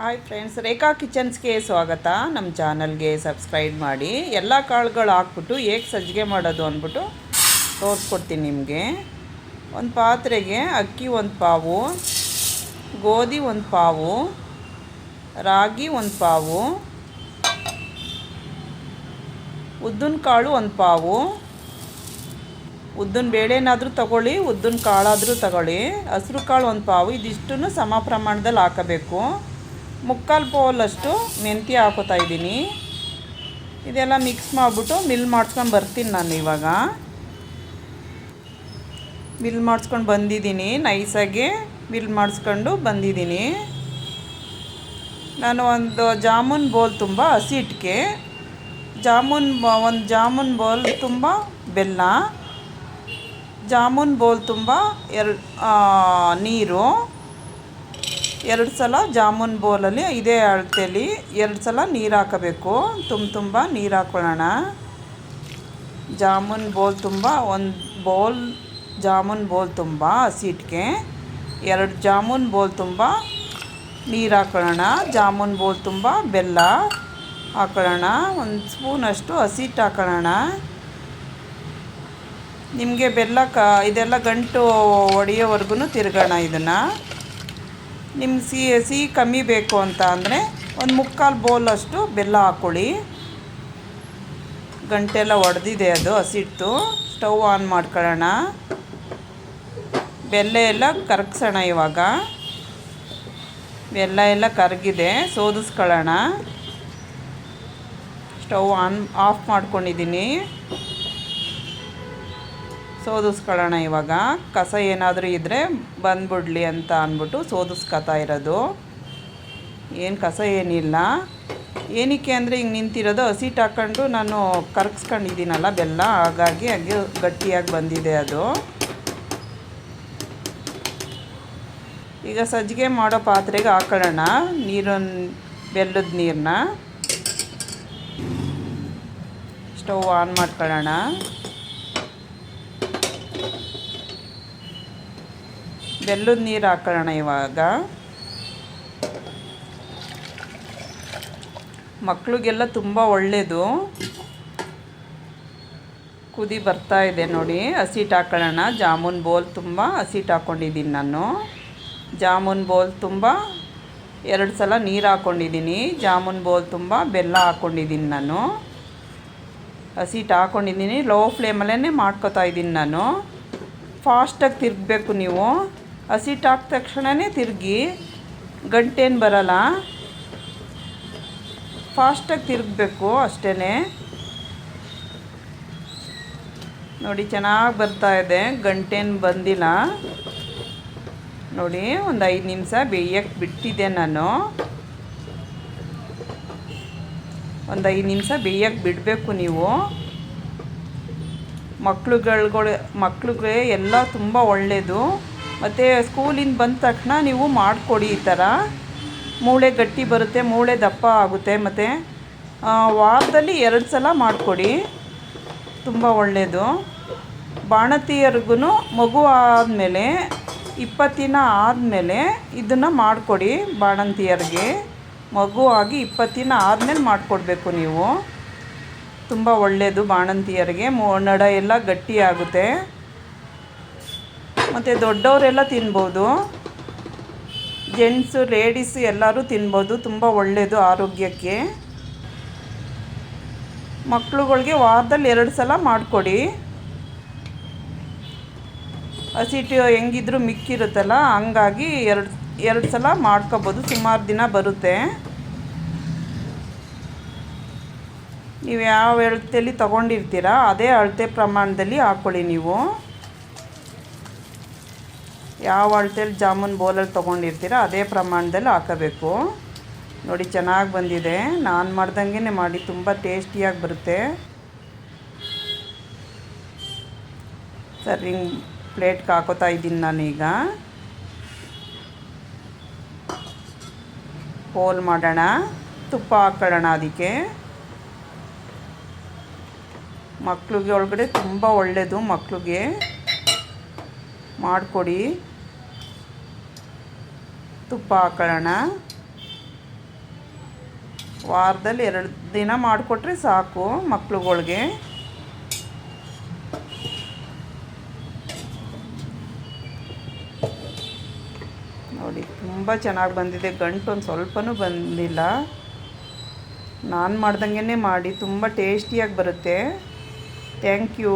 Hi friends ರೇಖಾ ಕಿಚನ್ಸ್ಗೆ ಸ್ವಾಗತ. ನಮ್ಮ ಚಾನಲ್ಗೆ ಸಬ್ಸ್ಕ್ರೈಬ್ ಮಾಡಿ. ಎಲ್ಲ ಕಾಳುಗಳು ಹಾಕ್ಬಿಟ್ಟು ಹೇಗೆ ಸಜ್ಜಿಗೆ ಮಾಡೋದು ಅಂದ್ಬಿಟ್ಟು ತೋರಿಸ್ಕೊಡ್ತೀನಿ ನಿಮಗೆ. ಒಂದು ಪಾತ್ರೆಗೆ ಅಕ್ಕಿ ಒಂದು ಪಾವು, ಗೋಧಿ ಒಂದು ಪಾವು, ರಾಗಿ ಒಂದು ಪಾವು, ಉದ್ದಿನ ಕಾಳು ಒಂದು ಪಾವು. ಉದ್ದಿನ ಬೇಳೆನಾದರೂ ತಗೊಳ್ಳಿ, ಉದ್ದಿನ ಕಾಳಾದರೂ ತಗೊಳ್ಳಿ. ಹಸಿರು ಕಾಳು ಒಂದು ಪಾವು. ಇದಿಷ್ಟನ್ನು ಸಮ ಪ್ರಮಾಣದಲ್ಲಿ ಹಾಕಬೇಕು. ಮುಕ್ಕಾಲು ಪೋಲಷ್ಟು ಮೆಂತ್ಯ ಹಾಕೋತಾ ಇದ್ದೀನಿ. ಇದೆಲ್ಲ ಮಿಕ್ಸ್ ಮಾಡಿಬಿಟ್ಟು ಮಿಲ್ ಮಾಡಿಸ್ಕೊಂಡು ಬರ್ತೀನಿ ನಾನು ಇವಾಗ. ಮಿಲ್ ಮಾಡಿಸ್ಕೊಂಡು ಬಂದಿದ್ದೀನಿ ನೈಸಾಗಿ ಮಿಲ್ ಮಾಡಿಸ್ಕೊಂಡು ಬಂದಿದ್ದೀನಿ. ನಾನು ಒಂದು ಜಾಮೂನ್ ಬೋಲ್ ತುಂಬ ಹಸಿ ಜಾಮೂನ್ ಒಂದು ಜಾಮೂನ್ ಬೋಲ್ ತುಂಬ ಬೆಲ್ಲ. ಜಾಮೂನ್ ಬೋಲ್ ತುಂಬ ಎರಡು ನೀರು. ಎರಡು ಸಲ ಜಾಮೂನ್ ಬೌಲಲ್ಲಿ ಇದೇ ಅಳತೆಯಲ್ಲಿ ಎರಡು ಸಲ ನೀರು ಹಾಕಬೇಕು. ತುಂಬ ತುಂಬ ನೀರು ಹಾಕೊಳ್ಳೋಣ. ಜಾಮೂನ್ ಬೋಲ್ ತುಂಬ, ಒಂದು ಬೌಲ್ ಜಾಮೂನ್ ಬೋಲ್ ತುಂಬ ಹಸಿಟ್ಗೆ ಎರಡು ಜಾಮೂನ್ ಬೋಲ್ ತುಂಬ ನೀರು ಹಾಕೊಳ್ಳೋಣ. ಜಾಮೂನ್ ಬೋಲ್ ತುಂಬ ಬೆಲ್ಲ ಹಾಕೊಳ್ಳೋಣ. ಒಂದು ಸ್ಪೂನಷ್ಟು ಹಸಿಟ್ಟು ಹಾಕೊಳ್ಳೋಣ. ನಿಮಗೆ ಬೆಲ್ಲ ಕ, ಇದೆಲ್ಲ ಗಂಟು ಒಡೆಯೋವರೆಗೂ ತಿರುಗೋಣ ಇದನ್ನು. ನಿಮ್ಗೆ ಸಿ ಸಿಹಿ ಕಮ್ಮಿ ಬೇಕು ಅಂತ ಅಂದರೆ ಒಂದು ಮುಕ್ಕಾಲು ಬೋಲಷ್ಟು ಬೆಲ್ಲ ಹಾಕ್ಕೊಳ್ಳಿ ಗಂಟೆಲ್ಲ ಒಡೆದಿದೆ ಅದು, ಹಸಿಟ್ಟು. ಸ್ಟವ್ ಆನ್ ಮಾಡ್ಕೊಳ್ಳೋಣ. ಬೆಲ್ಲ ಎಲ್ಲ ಕರಗಿಸೋಣ ಇವಾಗ. ಬೆಲ್ಲ ಎಲ್ಲ ಕರಗಿದೆ, ಸೋದಿಸ್ಕೊಳ್ಳೋಣ. ಸ್ಟವ್ ಆನ್, ಆಫ್ ಮಾಡ್ಕೊಂಡಿದ್ದೀನಿ. ಸೋದಿಸ್ಕೊಳ್ಳೋಣ ಇವಾಗ. ಕಸ ಏನಾದರೂ ಇದ್ದರೆ ಬಂದ್ಬಿಡ್ಲಿ ಅಂತ ಅಂದ್ಬಿಟ್ಟು ಸೋದಿಸ್ಕೊತಾ ಇರೋದು. ಏನು ಕಸ ಏನಿಲ್ಲ. ಏನಕ್ಕೆ ಅಂದರೆ ಹಿಂಗೆ ನಿಂತಿರೋದು ಹಸಿಟ್ಟು ಹಾಕ್ಕೊಂಡು ನಾನು ಕರ್ಗಿಸ್ಕೊಂಡಿದ್ದೀನಲ್ಲ ಬೆಲ್ಲ, ಹಾಗಾಗಿ ಹಾಗೆ ಗಟ್ಟಿಯಾಗಿ ಬಂದಿದೆ ಅದು. ಈಗ ಸಜ್ಜಿಗೆ ಮಾಡೋ ಪಾತ್ರೆಗೆ ಹಾಕೊಳ್ಳೋಣ ನೀರನ್ನು ಬೆಲ್ಲದ ನೀರನ್ನ ಸ್ಟವ್ ಆನ್ ಮಾಡ್ಕೊಳ್ಳೋಣ. ಬೆಲ್ಲದ ನೀರು ಹಾಕೋಣ ಇವಾಗ. ಮಕ್ಕಳಿಗೆಲ್ಲ ತುಂಬ ಒಳ್ಳೆಯದು ಕುದಿ ಬರ್ತಾ ಇದೆ ನೋಡಿ ಹಸಿಟ್ಟು ಹಾಕೊಳ್ಳೋಣ. ಜಾಮೂನ್ ಬೋಲ್ ತುಂಬ ಹಸಿಟ್ಟು ಹಾಕ್ಕೊಂಡಿದ್ದೀನಿ ನಾನು. ಜಾಮೂನ್ ಬೋಲ್ ತುಂಬ, ಎರಡು ಸಲ ನೀರು ಹಾಕ್ಕೊಂಡಿದ್ದೀನಿ ಜಾಮೂನ್ ಬೋಲ್ ತುಂಬ ಬೆಲ್ಲ ಹಾಕ್ಕೊಂಡಿದ್ದೀನಿ ನಾನು. ಹಸಿಟ್ಟು ಹಾಕ್ಕೊಂಡಿದ್ದೀನಿ ಲೋ ಫ್ಲೇಮಲ್ಲೇ ಮಾಡ್ಕೋತಾ ಇದ್ದೀನಿ ನಾನು. ಫಾಸ್ಟಾಗಿ ತಿರುಗಬೇಕು ನೀವು. ಹಸಿಟ್ಟು ಹಾಕಿದ ತಕ್ಷಣವೇ ತಿರುಗಿ ಗಂಟೇನು ಬರಲ್ಲ. ಫಾಸ್ಟಾಗಿ ತಿರುಗಬೇಕು ಅಷ್ಟೇ ನೋಡಿ, ಚೆನ್ನಾಗಿ ಬರ್ತಾ ಇದೆ. ಗಂಟೇನು ಬಂದಿಲ್ಲ. ನೋಡಿ, ಒಂದು ಐದು ನಿಮಿಷ ಬೇಯಕ್ಕೆ ಬಿಟ್ಟಿದ್ದೆ ನಾನು. ಒಂದು ಐದು ನಿಮಿಷ ಬೇಯಕ್ಕೆ ಬಿಡಬೇಕು ನೀವು. ಮಕ್ಳುಗಳ್ಗಳು, ಮಕ್ಳಿಗೆ ಎಲ್ಲ ತುಂಬ ಒಳ್ಳೆಯದು ಮತ್ತು ಸ್ಕೂಲಿಂದ ಬಂದ ತಕ್ಷಣ ನೀವು ಮಾಡಿಕೊಡಿ ಈ ಥರ. ಮೂಳೆ ಗಟ್ಟಿ ಬರುತ್ತೆ, ಮೂಳೆ ದಪ್ಪ ಆಗುತ್ತೆ. ಮತ್ತು ವಾರದಲ್ಲಿ ಎರಡು ಸಲ ಮಾಡಿಕೊಡಿ. ತುಂಬ ಒಳ್ಳೆಯದು ಬಾಣತಿಯರ್ಗು ಮಗು ಆದಮೇಲೆ, ಇಪ್ಪತ್ತಿನ ಆದಮೇಲೆ ಇದನ್ನು ಮಾಡಿಕೊಡಿ ಬಾಣಂತಿಯರಿಗೆ. ಮಗು ಆಗಿ ಇಪ್ಪತ್ತಿನ ಆದಮೇಲೆ ಮಾಡಿಕೊಡ್ಬೇಕು ನೀವು. ತುಂಬ ಒಳ್ಳೆಯದು ಬಾಣಂತಿಯರಿಗೆ. ಮೋ, ನಡ ಎಲ್ಲ ಗಟ್ಟಿಯಾಗುತ್ತೆ ಮತ್ತು ದೊಡ್ಡವರೆಲ್ಲ ತಿನ್ಬೋದು. ಜೆಂಟ್ಸು ಲೇಡೀಸು ಎಲ್ಲರೂ ತಿನ್ಬೋದು. ತುಂಬ ಒಳ್ಳೆಯದು ಆರೋಗ್ಯಕ್ಕೆ. ಮಕ್ಳುಗಳಿಗೆ ವಾರದಲ್ಲಿ ಎರಡು ಸಲ ಮಾಡಿಕೊಡಿ. ಹಸಿಟ್ಟು ಹೆಂಗಿದ್ರೂ ಮಿಕ್ಕಿರುತ್ತಲ್ಲ, ಹಂಗಾಗಿ ಎರಡು ಎರಡು ಸಲ ಮಾಡ್ಕೋಬೋದು. ಸುಮಾರು ದಿನ ಬರುತ್ತೆ. ನೀವು ಯಾವ ಅಳತೆಯಲ್ಲಿ ತೊಗೊಂಡಿರ್ತೀರ, ಅದೇ ಅಳತೆ ಪ್ರಮಾಣದಲ್ಲಿ ಹಾಕ್ಕೊಳ್ಳಿ ನೀವು. ಯಾವ ಅಳತೆಯಲ್ಲಿ ಜಾಮೂನ್ ಬೌಲಲ್ಲಿ ತೊಗೊಂಡಿರ್ತೀರ ಅದೇ ಪ್ರಮಾಣದಲ್ಲಿ ಹಾಕಬೇಕು. ನೋಡಿ, ಚೆನ್ನಾಗಿ ಬಂದಿದೆ. ನಾನು ಮಾಡ್ದಂಗೆ ಮಾಡಿ, ತುಂಬ ಟೇಸ್ಟಿಯಾಗಿ ಬರುತ್ತೆ. ಸರಿ ಪ್ಲೇಟ್ಗೆ ಹಾಕೋತಾ ಇದ್ದೀನಿ ನಾನೀಗ. ಹೋಲ್ ಮಾಡೋಣ. ತುಪ್ಪ ಹಾಕೊಳ್ಳೋಣ ಅದಕ್ಕೆ. ಮಕ್ಳಿಗೆ ಒಳಗಡೆ ತುಂಬ ಒಳ್ಳೆಯದು ಮಕ್ಳಿಗೆ. ಮಾಡಿಕೊಡಿ. ತುಪ್ಪ ಹಾಕೊಳ್ಳೋಣ. ವಾರದಲ್ಲಿ ಎರಡು ದಿನ ಮಾಡಿಕೊಟ್ರೆ ಸಾಕು ಮಕ್ಳುಗಳಿಗೆ. ನೋಡಿ, ತುಂಬ ಚೆನ್ನಾಗಿ ಬಂದಿದೆ. ಗಂಟು ಒಂದು ಸ್ವಲ್ಪನೂ ಬಂದಿಲ್ಲ. ನಾನು ಮಾಡ್ದಂಗೆ ಮಾಡಿ. ತುಂಬ ಟೇಸ್ಟಿಯಾಗಿ ಬರುತ್ತೆ. Thank you.